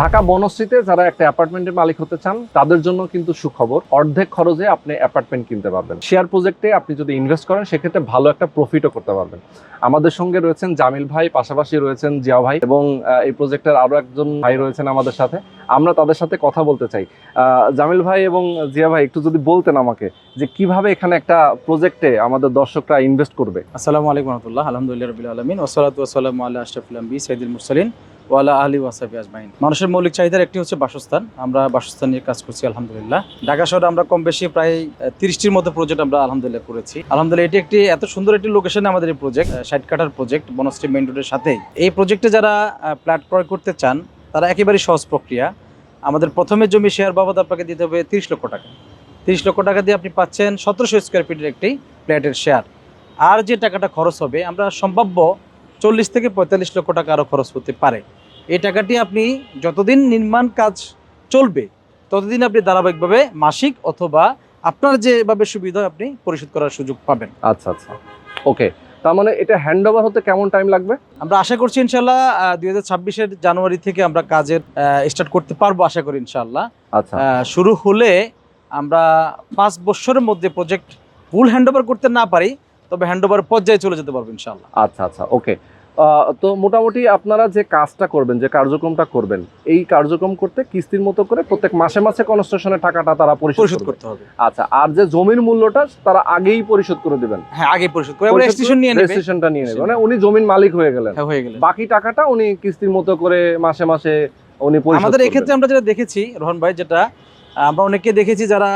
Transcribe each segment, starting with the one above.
ঢাকা বনশ্রীতে যারা একটা অ্যাপার্টমেন্টের মালিক হতে চান, তাদের জন্য কিন্তু সুখবর। অর্ধেক খরচে আপনি অ্যাপার্টমেন্ট কিনতে পারবেন। শেয়ার প্রজেক্টে আপনি যদি ইনভেস্ট করেন, সেক্ষেত্রে ভালো একটা প্রফিটও করতে পারবেন। আমাদের সঙ্গে রয়েছেন জামিল ভাই, পাশাপাশি রয়েছেন জিয়া ভাই এবং এই প্রজেক্টের আরও একজন ভাই রয়েছেন আমাদের সাথে। আমরা তাদের সাথে কথা বলতে চাই। জামিল ভাই এবং জিয়া ভাই, একটু যদি বলতেন আমাকে যে কীভাবে এখানে একটা প্রজেক্টে আমাদের দর্শকরা ইনভেস্ট করবে। আসসালামু আলাইকুম রহমতুল্লাহ, আলহামদুলিল্লাহ রবিল আলমিন ওসলাত ওসালাম আল্লাহ আশরফুল আম্বি সৈদুল মুরসালিন। ওয়ালা আলী ওয়াসাবি আজমাইন। মানুষের মৌলিক চাহিদার একটি হচ্ছে বাসস্থান। আমরা বাসস্থান নিয়ে কাজ করছি, আলহামদুলিল্লাহ। ঢাকা শহরে আমরা কম বেশি প্রায় তিরিশটির মতো প্রজেক্ট আমরা আলহামদুলিল্লাহ করেছি। আলহামদুলিল্লাহ, এটি একটি এত সুন্দর একটি লোকেশনে আমাদের এই প্রজেক্ট ষাট কাটার প্রজেক্ট বনশ্রী মেন রোডের সাথেই। এই প্রজেক্টে যারা প্ল্যাট ক্রয় করতে চান, তারা একেবারেই সহজ প্রক্রিয়া। আমাদের প্রথমে জমি শেয়ার বাবদ আপনাকে দিতে হবে তিরিশ লক্ষ টাকা। তিরিশ লক্ষ টাকা দিয়ে আপনি পাচ্ছেন সতেরোশো স্কোয়ার ফিটের একটি ফ্ল্যাটের শেয়ার আর যে টাকাটা খরচ হবে, আমরা সম্ভাব্য চল্লিশ থেকে পঁয়তাল্লিশ লক্ষ টাকা আরও খরচ হতে পারে। এই টাকাটি আপনি যতদিন নির্মাণ কাজ চলবে ততদিন আপনি ধারাবাহিকভাবে মাসিক অথবা আপনার যেভাবে সুবিধা আপনি পরিশোধ করার সুযোগ পাবেন। আচ্ছা আচ্ছা। ওকে তার মানে এটা হ্যান্ড ওভার হতে কেমন টাইম লাগবে? আমরা আশা করছি ইনশাল্লাহ দুই হাজার ছাব্বিশের জানুয়ারি থেকে আমরা কাজের স্টার্ট করতে পারব আশা করি ইনশাল্লাহ আচ্ছা। শুরু হলে আমরা পাঁচ বছরের মধ্যে প্রজেক্ট ফুল হ্যান্ডওভার করতে না পারি তবে হ্যান্ড ওভার পর্যায়ে চলে যেতে পারব ইনশাল্লাহ আচ্ছা আচ্ছা। ওকে তো মোটামুটি আপনারা যে কাজটা করবেন যে কার্যক্রমটা করবেন এই কার্যক্রম করতে কিস্তির মতো করে প্রত্যেক মাসে মাসে কনস্ট্রাকশনের টাকাটা তারা পরিশোধ করতে হবে। আচ্ছা আর যে জমির মূল্যটা তারা আগেই পরিশোধ করে দিবেন। হ্যাঁ আগে পরিশোধ করে রেজিস্ট্রেশন নিয়ে নেবে। রেজিস্ট্রেশনটা নিয়ে নেবে। মানে উনি জমির মালিক হয়ে গেলেন। হ্যাঁ হয়ে গেলে বাকি টাকাটা উনি কিস্তির মতো করে মাসে মাসে উনি পরিশোধ আমাদের। এক্ষেত্রে আমরা যেটা দেখেছি রোহন ভাই যেটা আমরা অনেকে দেখেছি যারা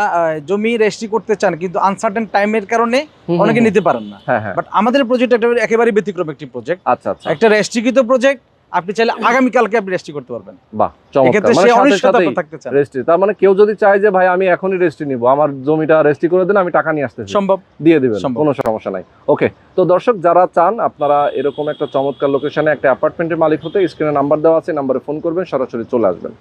জমি রেজিস্ট্রি করতে চান কিন্তু আনসার্টেন টাইমের কারণে অনেকে নিতে পারেন না। হ্যাঁ হ্যাঁ। বাট আমাদের প্রজেক্ট একেবারে ব্যতিক্রম একটি প্রজেক্ট আচ্ছা আচ্ছা। একটা রেজিস্ট্রিকৃত প্রজেক্ট আপনি চাইলে আগামী কালকে আপনি রেজিস্ট্রি করতে পারবেন। বাহ চমৎকার। মানে অনিশ্চয়তা থাকতে চান। রেজিস্ট্রি তার মানে কেউ যদি চায় যে ভাই আমি এখনই রেজিস্ট্রি নিব আমার জমিটা রেজিস্ট্রি করে দেন আমি টাকা নিয়ে আসতেছি। সম্ভব। দিয়ে দিবেন কোনো সমস্যা নাই। ওকে তো দর্শক যারা চান আপনারা এরকম একটা চমৎকার লোকেশনে একটা অ্যাপার্টমেন্টের মালিক হতে স্ক্রিনে নাম্বার দেওয়া আছে নাম্বারে ফোন করবেন সরাসরি চলে আসবেন।